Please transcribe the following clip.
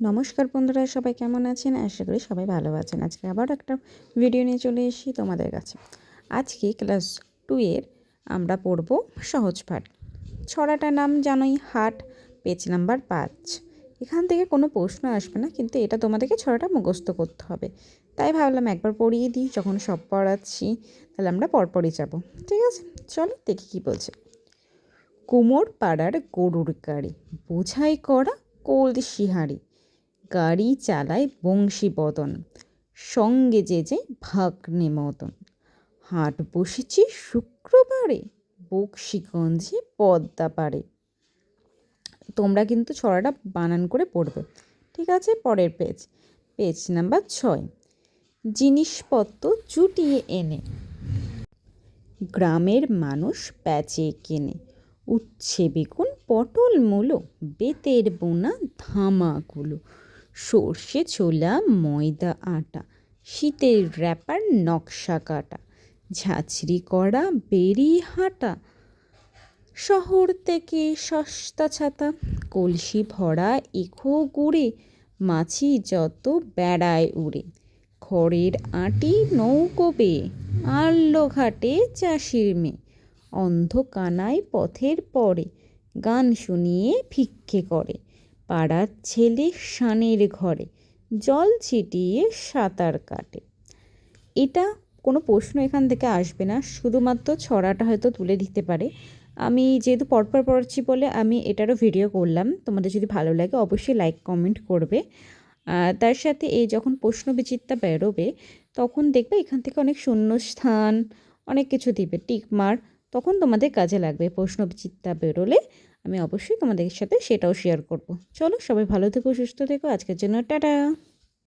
নমস্কার বন্ধুরা, সবাই কেমন আছেন? আশা করি সবাই ভালো আছেন। আজকে আবার একটা ভিডিও নিয়ে চলে এসেছি তোমাদের কাছে। আজকে ক্লাস টু এর আমরা পড়ব সহজ পাঠ। ছড়াটার নাম জানোই, হাট পেজ নাম্বার পাঁচ। এখান থেকে কোনো প্রশ্ন আসবে না, কিন্তু এটা তোমাদেরকে ছড়াটা মুখস্থ করতে হবে। তাই ভাবলাম একবার পড়িয়ে দিই, যখন সব পড়াচ্ছি, তাহলে আমরা পরপরই যাব। ঠিক আছে? চলো দেখি কী বলছে। কুমোর পাড়ার গরুর গাড়ি, বোঝাই করা কোল্ড শিহারি। গাড়ি চালায় বংশী বদন সঙ্গে যে যে ভাগ্নে মদন। হাট বসেছি শুক্রবারে, বক্সিগঞ্জে পদ্মা পারে তোমরা কিন্তু ছড়াটা বানান করে পড়বে। ঠিক আছে, পরের পেজ। পেজ নাম্বার ছয়। জিনিসপত্র জুটিয়ে এনে। গ্রামের মানুষ প্যাচে কেনে। উচ্ছে বেগুন, পটল মূলো, বেতের বোনা, ধামাগুলো। সর্ষে ছোলা, ময়দা, আটা, শীতের র্যাপার নকশা কাটা, ঝাঁঝরি করা বেরি হাঁটা, শহর থেকে সস্তা ছাতা, কলসি ভরা এখো গুড়ে, মাছি যত বেড়ায় উড়ে, খড়ের আটি নৌকো বেয়ে আনলো ঘাটে চাষির মেয়ে, অন্ধকানায় পথের পরে, গান শুনিয়ে ভিক্ষে করে। পাড়ার ছেলে সানের ঘরে, জল ছিটিয়ে সাঁতার কাটে। এটা কোনো প্রশ্ন এখান থেকে আসবে না, শুধুমাত্র ছড়াটা হয়তো তুলে দিতে পারে। আমি যেহেতু পরপর পড়ছি বলে আমি এটারও ভিডিও করলাম, তোমাদের যদি ভালো লাগে অবশ্যই লাইক কমেন্ট করবে। তার সাথে এই যখন প্রশ্ন বিচিত্রা বেরোবে, তখন দেখবে এখান থেকে অনেক শূন্যস্থান অনেক কিছু দিবে টিকমার তখন তোমাদের কাজে লাগবে প্রশ্ন বিচিত্রা বেরোলে। আমি অবশ্যই তোমাদের সাথে সেটাও শেয়ার করব। চলো সবাই ভালো থেকো, সুস্থ থেকো। আজকের জন্য টাটা।